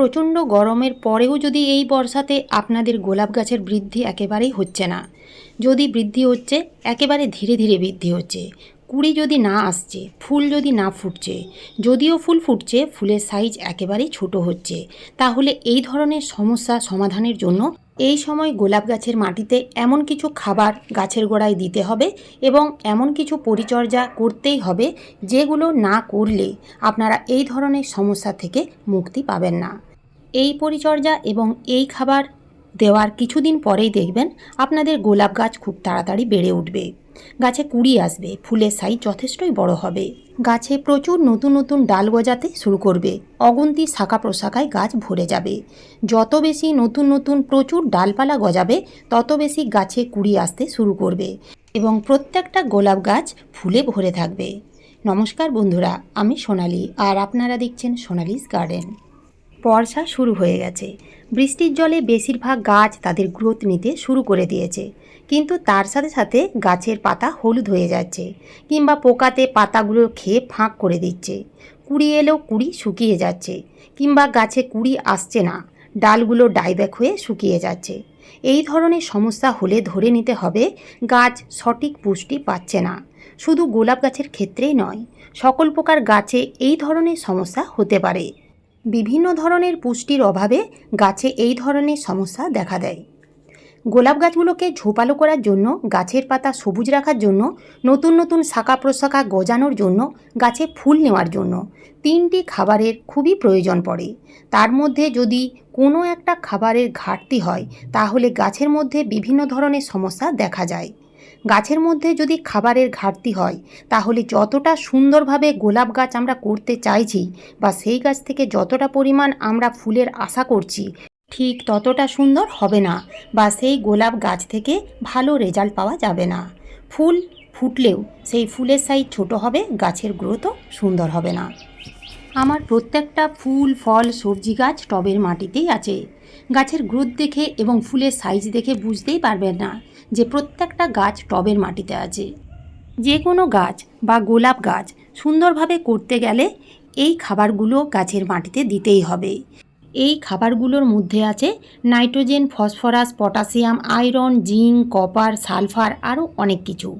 প্রচণ্ড গরমের পরেও যদি এই বর্ষাতে আপনাদের গোলাপ গাছের বৃদ্ধি একেবারেই হচ্ছে না। যদি বৃদ্ধি হচ্ছে, একেবারে ধীরে ধীরে বৃদ্ধি হচ্ছে। কুড়ি যদি না আসছে, ফুল যদি না ফুটছে, যদিও ফুল ফুটছে, ফুলের সাইজ একেবারেই ছোট হচ্ছে। তাহলে এই ধরনের সমস্যা সমাধানের জন্য এই সময় গোলাপ গাছের মাটিতে এমন কিছু খাবার গাছের গোড়ায় দিতে হবে এবং এমন কিছু পরিচর্যা করতেই হবে যেগুলো না করলে আপনারা এই ধরনের সমস্যা থেকে মুক্তি পাবেন না। এই পরিচর্যা এবং এই খাবার দেওয়ার কিছুদিন পরেই দেখবেন আপনাদের গোলাপ গাছ খুব তাড়াতাড়ি বেড়ে উঠবে। গাছে কুড়ি আসবে, ফুলের সাইজ যথেষ্টই বড় হবে। গাছে প্রচুর নতুন নতুন ডাল গজাতে শুরু করবে। অগুন্তি শাখা প্রশাখায় গাছ ভরে যাবে। যত বেশি নতুন নতুন প্রচুর ডালপালা গজাবে, তত বেশি গাছে কুড়ি আসতে শুরু করবে এবং প্রত্যেকটা গোলাপ গাছ ফুলে ভরে থাকবে। নমস্কার বন্ধুরা, আমি সোনালি আর আপনারা দেখছেন সোনালিস গার্ডেন। বর্ষা শুরু হয়ে গেছে। বৃষ্টির জলে বেশিরভাগ গাছ তাদের গ্রোথ নিতে শুরু করে দিয়েছে। কিন্তু তার সাথে সাথে গাছের পাতা হলুদ হয়ে যাচ্ছে কিংবা পোকাতে পাতাগুলো খেয়ে ফাঁক করে দিচ্ছে। কুড়ি এলেও কুড়ি শুকিয়ে যাচ্ছে কিংবা গাছে কুড়ি আসছে না, ডালগুলো ডাইব্যাক হয়ে শুকিয়ে যাচ্ছে। এই ধরনের সমস্যা হলে ধরে নিতে হবে গাছ সঠিক পুষ্টি পাচ্ছে না। শুধু গোলাপ গাছের ক্ষেত্রেই নয়, সকল প্রকার গাছে এই ধরনের সমস্যা হতে পারে। বিভিন্ন ধরনের পুষ্টির অভাবে গাছে এই ধরনের সমস্যা দেখা দেয়। গোলাপ গাছগুলোকে ঝোপালো করার জন্য, গাছের পাতা সবুজ রাখার জন্য, নতুন নতুন শাখা প্রশাখা গজানোর জন্য, গাছে ফুল নেওয়ার জন্য তিনটি খাবারের খুবই প্রয়োজন পড়ে। তার মধ্যে যদি কোনো একটা খাবারের ঘাটতি হয়, তাহলে গাছের মধ্যে বিভিন্ন ধরনের সমস্যা দেখা যায়। গাছের মধ্যে যদি খাবারের ঘাটতি হয়, তাহলে যতটা সুন্দরভাবে গোলাপ গাছ আমরা করতে চাইছি বা সেই গাছ থেকে যতটা পরিমাণ আমরা ফুলের আশা করছি, ঠিক ততটা সুন্দর হবে না বা সেই গোলাপ গাছ থেকে ভালো রেজাল্ট পাওয়া যাবে না। ফুল ফুটলেও সেই ফুলের সাইজ ছোট হবে, গাছের গ্রোথও সুন্দর হবে না। আমার প্রত্যেকটা ফুল, ফল, সবজি গাছ টবের মাটিতেই আছে। গাছের গ্রোথ দেখে এবং ফুলের সাইজ দেখে বুঝতেই পারবেন না যে প্রত্যেকটা গাছ টবের মাটিতে আছে। যে কোনো গাছ বা গোলাপ গাছ সুন্দরভাবে করতে গেলে এই খাবারগুলো গাছের মাটিতে দিতেই হবে। এই খাবারগুলোর মধ্যে আছে nitrogen, phosphorus, potassium, iron, zinc, copper, sulphur আরও অনেক কিছু।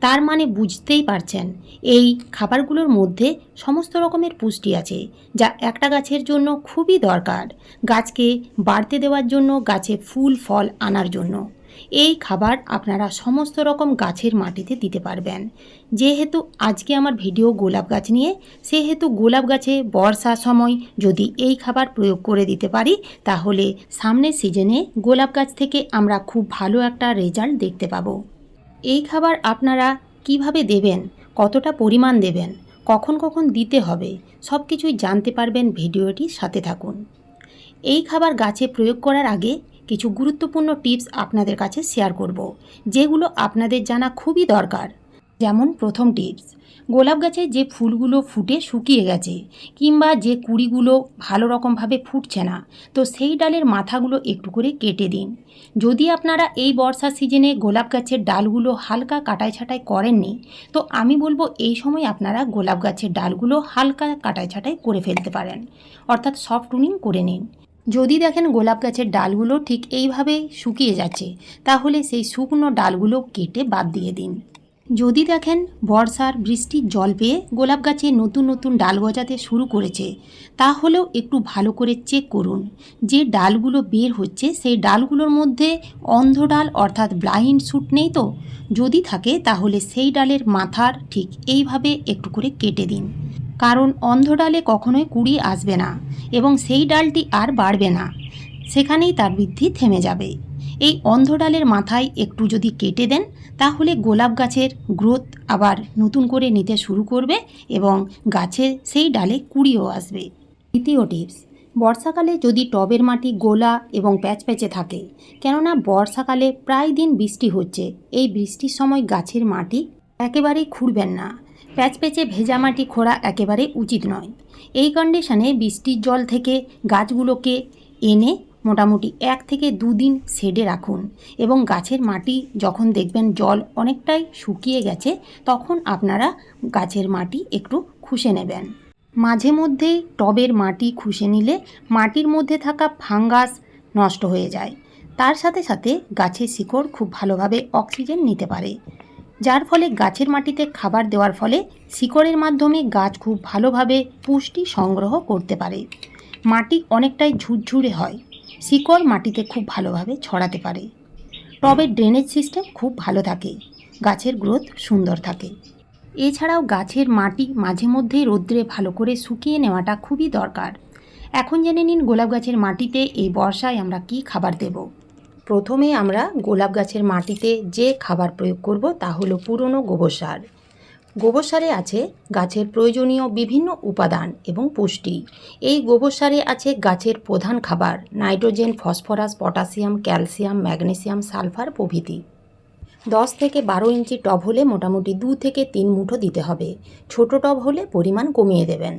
তার মানে বুঝতেই পারছেন, এই খাবারগুলোর মধ্যে সমস্ত রকমের পুষ্টি আছে, যা একটা গাছের জন্য খুবই দরকার। গাছকে বাড়তে দেওয়ার জন্য, গাছে ফুল, ফল আনার জন্য। এই খাবার আপনারা সমস্ত রকম গাছের মাটিতে দিতে পারবেন। যেহেতু আজকে আমার ভিডিও গোলাপ গাছ নিয়ে, সেহেতু গোলাপ গাছে বর্ষার সময় যদি এই খাবার প্রয়োগ করে দিতে পারি, তাহলে সামনের সিজনে গোলাপ গাছ থেকে আমরা খুব ভালো একটা রেজাল্ট দেখতে পাবো। এই খাবার আপনারা কীভাবে দেবেন? কতটা পরিমাণ দেবেন? কখন কখন দিতে হবে? সব কিছুই জানতে পারবেন ভিডিওটির সাথে থাকুন। এই খাবার গাছে প্রয়োগ করার আগে কিছু গুরুত্বপূর্ণ টিপস আপনাদের কাছে শেয়ার করব, যেগুলো আপনাদের জানা খুবই দরকার। যেমন প্রথম টিপস, গোলাপ গাছে যে ফুলগুলো ফুটে শুকিয়ে গেছে কিংবা যে কুড়িগুলো ভালো রকমভাবে ফুটছে না, তো সেই ডালের মাথাগুলো একটু করে কেটে দিন। যদি আপনারা এই বর্ষা সিজনে গোলাপ গাছের ডালগুলো হালকা কাটাই ছাটাই করেননি, তো আমি বলব এই সময় আপনারা গোলাপ গাছের ডালগুলো হালকা কাটাই ছাটাই করে ফেলতে পারেন। অর্থাৎ সফট টুনিং করে নিন। যদি দেখেন গোলাপ গাছের ডালগুলো ঠিক এইভাবে শুকিয়ে যাচ্ছে, তাহলে সেই শুকনো ডালগুলো কেটে বাদ দিয়ে দিন। যদি দেখেন বর্ষার বৃষ্টির জল পেয়ে গোলাপ গাছে নতুন নতুন ডাল গজাতে শুরু করেছে, তাহলেও একটু ভালো করে চেক করুন যে ডালগুলো বের হচ্ছে, সেই ডালগুলোর মধ্যে অন্ধ ডাল অর্থাৎ ব্লাইন্ড শ্যুট নেই তো? যদি থাকে, তাহলে সেই ডালের মাথার ঠিক এইভাবে একটু করে কেটে দিন। কারণ অন্ধ ডালে কখনোই কুড়ি আসবে না এবং সেই ডালটি আর বাড়বে না। সেখানেই তার বৃদ্ধি থেমে যাবে। এই অন্ধ ডালের মাথায় একটু যদি কেটে দেন, তাহলে গোলাপ গাছের গ্রোথ আবার নতুন করে নিতে শুরু করবে এবং গাছের সেই ডালে কুড়িও আসবে। দ্বিতীয় টিপস, বর্ষাকালে যদি টবের মাটি গোলা এবং প্যাচপ্যাচে থাকে, কেননা বর্ষাকালে প্রায় দিন বৃষ্টি হচ্ছে, এই বৃষ্টির সময় গাছের মাটি একেবারেই খুঁড়বেন না। প্যাচপ্যাচে ভেজা মাটি খোঁড়া একেবারে উচিত নয়। এই কন্ডিশনে বৃষ্টির জল থেকে গাছগুলোকে এনে মোটামুটি এক থেকে দুদিন শেডে রাখুন এবং গাছের মাটি যখন দেখবেন জল অনেকটাই শুকিয়ে গেছে, তখন আপনারা গাছের মাটি একটু খুশে নেবেন। মাঝে মধ্যেই টবের মাটি খুশে নিলে মাটির মধ্যে থাকা ফাঙ্গাস নষ্ট হয়ে যায়। তার সাথে সাথে গাছের শিকড় খুব ভালোভাবে অক্সিজেন নিতে পারে। যার ফলে গাছের মাটিতে খাবার দেওয়ার ফলে শিকড়ের মাধ্যমে গাছ খুব ভালোভাবে পুষ্টি সংগ্রহ করতে পারে। মাটি অনেকটাই ঝুরঝুরে হয়। শিকড় মাটিতে খুব ভালোভাবে ছড়াতে পারে। টবের ড্রেনেজ সিস্টেম খুব ভালো থাকে। গাছের গ্রোথ সুন্দর থাকে। এছাড়াও গাছের মাটি মাঝে মধ্যেই রোদ্রে ভালো করে শুকিয়ে নেওয়াটা খুবই দরকার। এখন জেনে নিন গোলাপ গাছের মাটিতে এই বর্ষায় আমরা কি খাবার দেব। প্রথমে আমরা গোলাপ গাছের মাটিতে যে খাবার প্রয়োগ করব তা হলো পুরনো গোবর সার। গোবর সারে আছে গাছের প্রয়োজনীয় বিভিন্ন উপাদান এবং পুষ্টি। এই গোবর সারে আছে গাছের প্রধান খাবার, nitrogen, phosphorus, potassium, calcium, magnesium, sulphur প্রভৃতি। দশ থেকে বারো ইঞ্চি টব হলে মোটামুটি দু থেকে তিন মুঠো দিতে হবে। ছোট টব হলে পরিমাণ কমিয়ে দেবেন।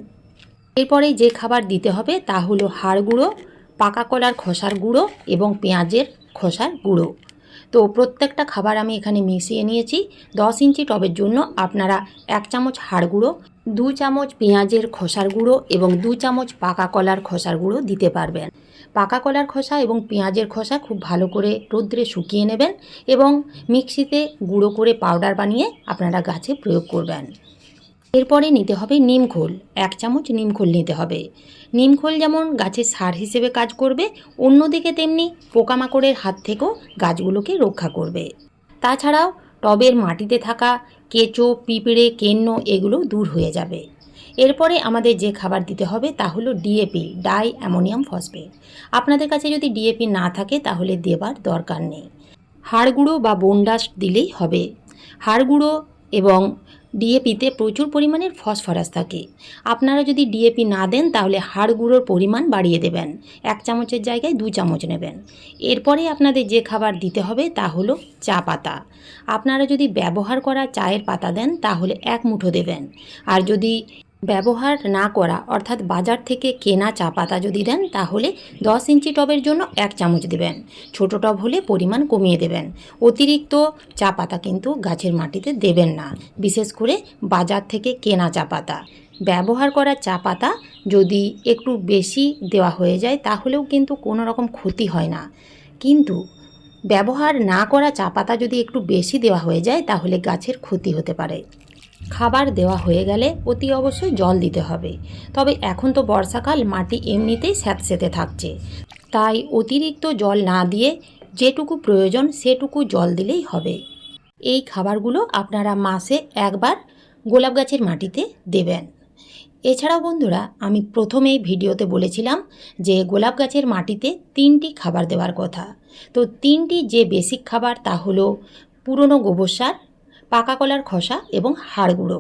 এরপরে যে খাবার দিতে হবে তা হলো হাড় গুঁড়ো, পাকা কলার খোসার গুঁড়ো এবং পেঁয়াজের খোসার গুঁড়ো। তো প্রত্যেকটা খাবার আমি এখানে মিশিয়ে নিয়েছি। দশ ইঞ্চি টবের জন্য আপনারা এক চামচ হাড় গুঁড়ো, দু চামচ পেঁয়াজের খোসার গুঁড়ো এবং দু চামচ পাকা কলার খোসার গুঁড়ো দিতে পারবেন। পাকা কলার খোসা এবং পেঁয়াজের খোসা খুব ভালো করে রোদ্রে শুকিয়ে নেবেন এবং মিক্সিতে গুঁড়ো করে পাউডার বানিয়ে আপনারা গাছে প্রয়োগ করবেন। এরপরে নিতে হবে নিমখোল এক চামচ নিমখোল নিতে হবে। নিমখোল যেমন গাছের সার হিসেবে কাজ করবে, অন্যদিকে তেমনি পোকামাকড়ের হাত থেকেও গাছগুলোকে রক্ষা করবে। তাছাড়াও টবের মাটিতে থাকা কেঁচো, পিঁপড়ে, কেন্ন এগুলো দূর হয়ে যাবে। এরপরে আমাদের যে খাবার দিতে হবে তা হলো ডিএপি, ডাই অ্যামোনিয়াম ফসফেট। আপনাদের কাছে যদি ডিএপি না থাকে তাহলে দেবার দরকার নেই। হাড়গুঁড়ো বা বোনডাস্ট দিলেই হবে। হাড়গুঁড়ো এবং ডিএপিতে প্রচুর পরিমাণের ফসফরাস থাকে। আপনারা যদি ডিএপি না দেন, তাহলে হাড় গুঁড়োর পরিমাণ বাড়িয়ে দেবেন। এক চামচের জায়গায় দু চামচ নেবেন। এরপরে আপনাদের যে খাবার দিতে হবে, তা হলো চা পাতা। আপনারা যদি ব্যবহার করা চায়ের পাতা দেন, তাহলে এক মুঠো দেবেন। আর যদি ব্যবহার না করা, অর্থাৎ বাজার থেকে কেনা চা পাতা যদি দেন, তাহলে দশ ইঞ্চি টবের জন্য এক চামচ দেবেন। ছোট টব হলে পরিমাণ কমিয়ে দেবেন। অতিরিক্ত চা পাতা কিন্তু গাছের মাটিতে দেবেন না, বিশেষ করে বাজার থেকে কেনা চা পাতা। ব্যবহার করা চা পাতা যদি একটু বেশি দেওয়া হয়ে যায়, তাহলেও কিন্তু কোনো রকম ক্ষতি হয় না। কিন্তু ব্যবহার না করা চা পাতা যদি একটু বেশি দেওয়া হয়ে যায়, তাহলে গাছের ক্ষতি হতে পারে। খাবার দেওয়া হয়ে গেলে অতি অবশ্যই জল দিতে হবে। তবে এখন তো বর্ষাকাল, মাটি এমনিতেই স্যাঁতসেঁতে থাকছে। তাই অতিরিক্ত জল না দিয়ে যেটুকু প্রয়োজন সেটুকু জল দিলেই হবে। এই খাবারগুলো আপনারা মাসে একবার গোলাপ গাছের মাটিতে দেবেন। এছাড়াও বন্ধুরা, আমি প্রথমেই ভিডিওতে বলেছিলাম যে গোলাপ গাছের মাটিতে তিনটি খাবার দেওয়ার কথা। তো তিনটি যে বেসিক খাবার তা হলো পুরনো গোবর সার পাকা কলার খোসা এবং হাড় গুঁড়ো।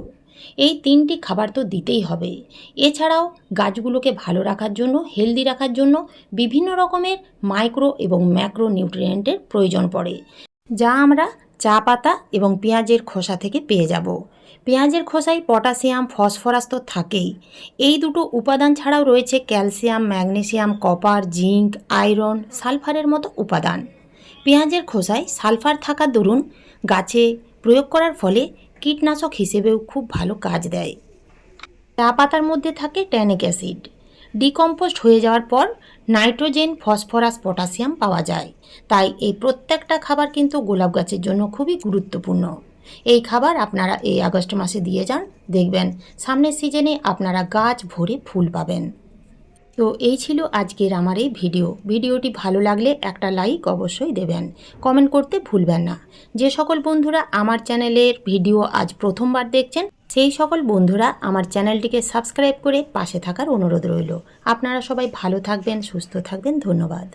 এই তিনটি খাবার তো দিতেই হবে। এছাড়াও গাছগুলোকে ভালো রাখার জন্য হেলদি রাখার জন্য বিভিন্ন রকমের মাইক্রো এবং ম্যাক্রো নিউট্রিয়েন্টের প্রয়োজন পড়ে, যা আমরা চা পাতা এবং পেঁয়াজের খোসা থেকে পেয়ে যাব। পেঁয়াজের খোসায় পটাশিয়াম, ফসফরাস তো থাকেই। এই দুটো উপাদান ছাড়াও রয়েছে calcium, magnesium, copper, zinc, iron, সালফারের মতো উপাদান। পেঁয়াজের খোসায় সালফার থাকার দরুন গাছে প্রয়োগ করার ফলে কীটনাশক হিসেবেও খুব ভালো কাজ দেয়। চা পাতার মধ্যে থাকে ট্যানিক অ্যাসিড। ডিকম্পোস্ট হয়ে যাওয়ার পর নাইট্রোজেন, ফসফরাস, পটাশিয়াম পাওয়া যায়। তাই এই প্রত্যেকটা খাবার কিন্তু গোলাপ গাছের জন্য খুবই গুরুত্বপূর্ণ। এই খাবার আপনারা এই আগস্ট মাসে দিয়ে যান, দেখবেন সামনের সিজনে আপনারা গাছ ভরে ফুল পাবেন। তো এই ছিল আজকের আমার এই ভিডিও। ভিডিওটি ভালো লাগলে একটা লাইক অবশ্যই দেবেন। কমেন্ট করতে ভুলবেন না। যে সকল বন্ধুরা আমার চ্যানেলের ভিডিও আজ প্রথমবার দেখছেন, সেই সকল বন্ধুরা আমার চ্যানেলটিকে সাবস্ক্রাইব করে পাশে থাকার অনুরোধ রইল। আপনারা সবাই ভালো থাকবেন, সুস্থ থাকবেন। ধন্যবাদ।